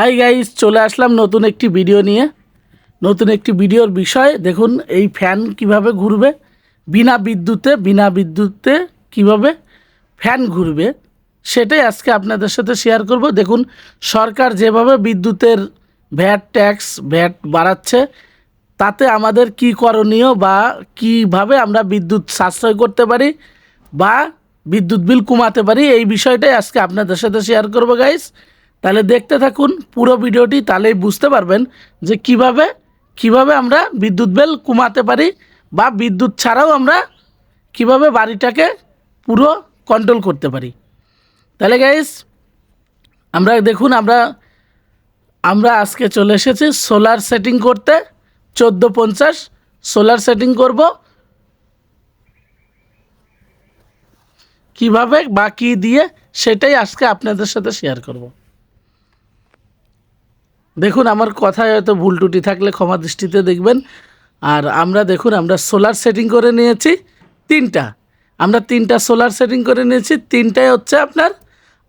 Hi guys চলে আসলাম নতুন একটি ভিডিও নিয়ে। নতুন একটি ভিডিওর বিষয়, দেখুন এই ফ্যান কীভাবে ঘুরবে, বিনা বিদ্যুতে বিনা বিদ্যুতে কীভাবে ফ্যান ঘুরবে, সেটাই আজকে আপনাদের সাথে শেয়ার করব। দেখুন, সরকার যেভাবে বিদ্যুতের ভ্যাট ট্যাক্স ভ্যাট বাড়াচ্ছে, তাতে আমাদের কি করণীয় বা কীভাবে আমরা বিদ্যুৎ সাশ্রয় করতে পারি বা বিদ্যুৎ বিল কমাতে পারি, এই বিষয়টাই আজকে আপনাদের সাথে শেয়ার করব গাইস তাহলে দেখতে থাকুন পুরো ভিডিওটি, তাহলেই বুঝতে পারবেন যে কীভাবে কীভাবে আমরা বিদ্যুৎ বিল কমাতে পারি বা বিদ্যুৎ ছাড়াও আমরা কীভাবে বাড়িটাকে পুরো কন্ট্রোল করতে পারি। তাহলে গাইস আমরা দেখুন, আমরা আমরা আজকে চলে এসেছি সোলার সেটিং করতে। চোদ্দ পঞ্চাশ সোলার সেটিং করব। কীভাবে, বা কী দিয়ে, সেটাই আজকে আপনাদের সাথে শেয়ার করব। দেখুন, আমার কথায় হয়তো ভুল টুটি থাকলে ক্ষমা দৃষ্টিতে দেখবেন। আর আমরা দেখুন, আমরা সোলার সেটিং করে নিয়েছি তিনটা। আমরা তিনটা সোলার সেটিং করে নিয়েছি, তিনটাই হচ্ছে আপনার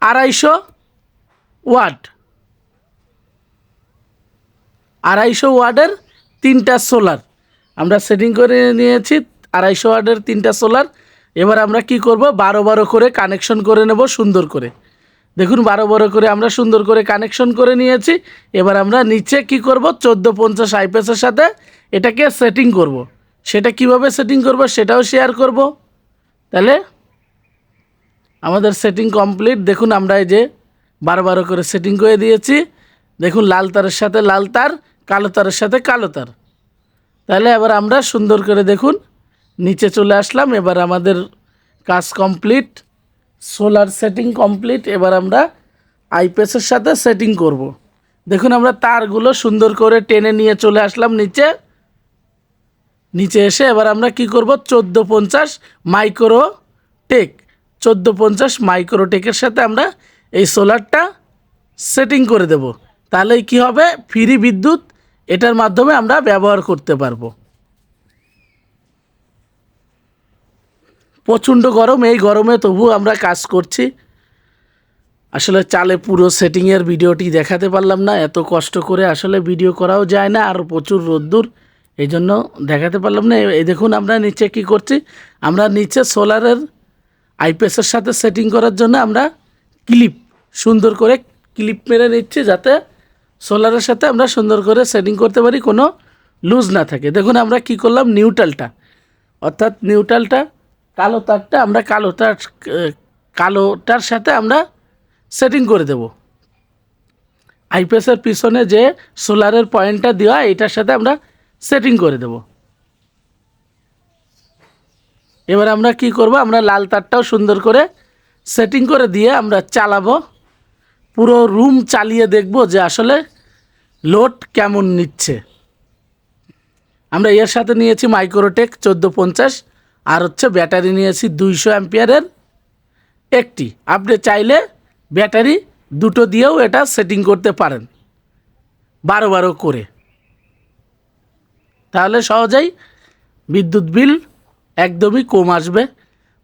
আড়াইশো ওয়াট। আড়াইশো ওয়ার্ডের তিনটা সোলার। আমরা সেটিং করে নিয়েছি আড়াইশো ওয়ার্ডের তিনটা সোলার। এবার আমরা কি করব? বারো বারো করে কানেকশন করে নেব সুন্দর করে। দেখুন, বারো বারো করে আমরা সুন্দর করে কানেকশন করে নিয়েছি। এবার আমরা নিচে কি করব? চোদ্দ পঞ্চাশ আইপিএসের সাথে এটাকে সেটিং করব। সেটা কীভাবে সেটিং করব? সেটাও শেয়ার করব। তাহলে আমাদের সেটিং কমপ্লিট দেখুন, আমরা এই যে বারো বারো করে সেটিং করে দিয়েছি। দেখুন, লাল তারের সাথে লাল তার, কালো তারের সাথে কালো তার। তাহলে এবার আমরা সুন্দর করে দেখুন, নিচে চলে আসলাম। এবার আমাদের কাজ কমপ্লিট সোলার সেটিং কমপ্লিট, এবার আমরা আইপিএসের সাথে সেটিং করব। দেখুন আমরা তারগুলো সুন্দর করে টেনে নিয়ে চলে আসলাম নিচে। নিচে এসে এবার আমরা কি করব? চোদ্দ পঞ্চাশ মাইক্রো টেক। চোদ্দ পঞ্চাশ মাইক্রো টেকের সাথে আমরা এই সোলারটা সেটিং করে দেব। তাহলেই কি হবে? ফ্রি বিদ্যুৎ, এটার মাধ্যমে আমরা ব্যবহার করতে পারব। প্রচণ্ড গরম, এই গরমে তবু আমরা কাজ করছি। আসলে চালে পুরো সেটিংয়ের ভিডিওটি দেখাতে পারলাম না, এত কষ্ট করে আসলে ভিডিও করাও যায় না, আর প্রচুর রোদ্দুর, এই জন্য দেখাতে পারলাম না। এই দেখুন আমরা নিচে কি করছি, আমরা নিচে সোলারের আইপিএসের সাথে সেটিং করার জন্য আমরা ক্লিপ সুন্দর করে ক্লিপ মেরে নিচ্ছি, যাতে সোলারের সাথে আমরা সুন্দর করে সেটিং করতে পারি, কোনো লুজ না থাকে। দেখুন আমরা কি করলাম নিউট্রালটা অর্থাৎ নিউট্রালটা কালো তারটা আমরা কালো তার কালোটার সাথে আমরা সেটিং করে দেব। আইপিএসের পিছনে যে সোলারের পয়েন্টটা দেওয়া, এটার সাথে আমরা সেটিং করে দেব। এবার আমরা কি করব? আমরা লাল তারটাও সুন্দর করে সেটিং করে দিয়ে আমরা চালাবো। পুরো রুম চালিয়ে দেখব যে আসলে লোড কেমন নিচ্ছে। আমরা এর সাথে নিয়েছি মাইক্রোটেক চোদ্দ পঞ্চাশ। আর হচ্ছে ব্যাটারি নিয়েছি দুইশো অ্যাম্পিয়ারের একটি। আপনি চাইলে ব্যাটারি দুটো দিয়েও এটা সেটিং করতে পারেন। বারো বারো করে। তাহলে সহজেই বিদ্যুৎ বিল একদমই কম আসবে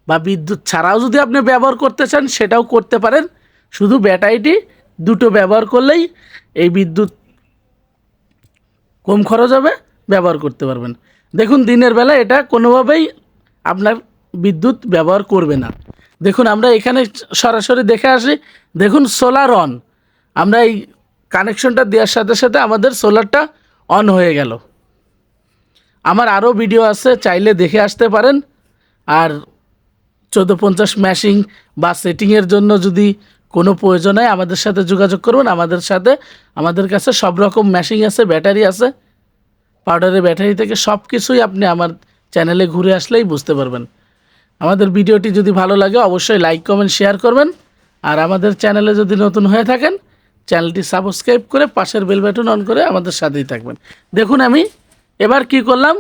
বা বিদ্যুৎ ছাড়াও যদি আপনি ব্যবহার করতে চান সেটাও করতে পারেন। শুধু ব্যাটারিটি দুটো ব্যবহার করলেই এই বিদ্যুৎ কম খরচ হবে, ব্যবহার করতে পারবেন। দেখুন, দিনের বেলা এটা কোনোভাবেই আপনার বিদ্যুৎ ব্যবহার করবে না। দেখুন, আমরা এখানে সরাসরি দেখে আসি। দেখুন সোলার অন আমরা এই কানেকশনটা দেওয়ার সাথে সাথে আমাদের সোলারটা অন হয়ে গেল। আমার আরও ভিডিও আছে, চাইলে দেখে আসতে পারেন। আর চোদ্দ পঞ্চাশ ম্যাশিং বা সেটিংয়ের জন্য যদি কোনো প্রয়োজন হয়, আমাদের সাথে যোগাযোগ করবেন আমাদের সাথে, আমাদের কাছে সব রকম ম্যাশিং আছে, ব্যাটারি আছে। পাউডারের ব্যাটারি থেকে সব কিছুই আপনি আমার চ্যানেলে ঘুরে আসলেই বুঝতে পারবেন। আমাদের ভিডিওটি যদি ভালো লাগে, অবশ্যই লাইক কমেন্ট শেয়ার করবেন। আর আমাদের চ্যানেলে যদি নতুন হয়ে থাকেন চ্যানেলটি সাবস্ক্রাইব করে পাশের বেল বাটন অন করে আমাদের সাথেই থাকবেন। দেখুন আমি এবার কি করলাম?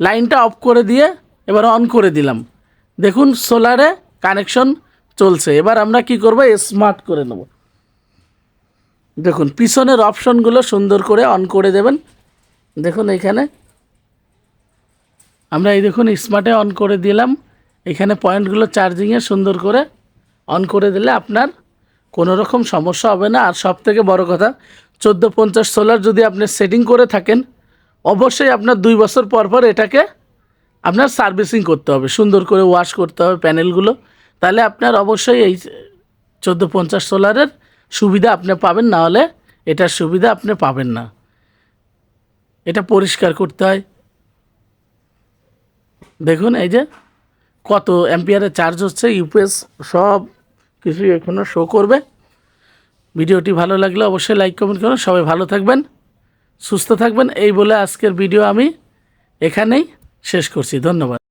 লাইনটা অফ করে দিয়ে এবার অন করে দিলাম। দেখুন সোলারে কানেকশন চলছে। এবার আমরা কি করব? স্মার্ট করে নেব। দেখুন, পিছনের অপশনগুলো সুন্দর করে অন করে দেবেন। দেখুন এখানে আমরা এই দেখুন স্মার্টে অন করে দিলাম। এখানে পয়েন্টগুলো চার্জিংয়ে সুন্দর করে অন করে দিলে আপনার কোনো রকম সমস্যা হবে না। আর সব থেকে বড় কথা, চোদ্দ পঞ্চাশ সোলার যদি আপনি সেটিং করে থাকেন, অবশ্যই আপনার দুই বছর পর পর এটাকে আপনার সার্ভিসিং করতে হবে। সুন্দর করে ওয়াশ করতে হবে প্যানেলগুলো তাহলে আপনার অবশ্যই এই চোদ্দ পঞ্চাশ সোলারের সুবিধা আপনি পাবেন, না হলে এটার সুবিধা আপনি পাবেন না। এটা পরিষ্কার করতে হয়। দেখুন, এই যে কত অ্যাম্পিয়ারে চার্জ হচ্ছে ইউপিএস সব কিছুই এখনও শো করবে। ভিডিওটি ভালো লাগলে অবশ্যই লাইক কমেন্ট করুন। সবাই ভালো থাকবেন, সুস্থ থাকবেন। এই বলে আজকের ভিডিও আমি এখানেই শেষ করছি। ধন্যবাদ।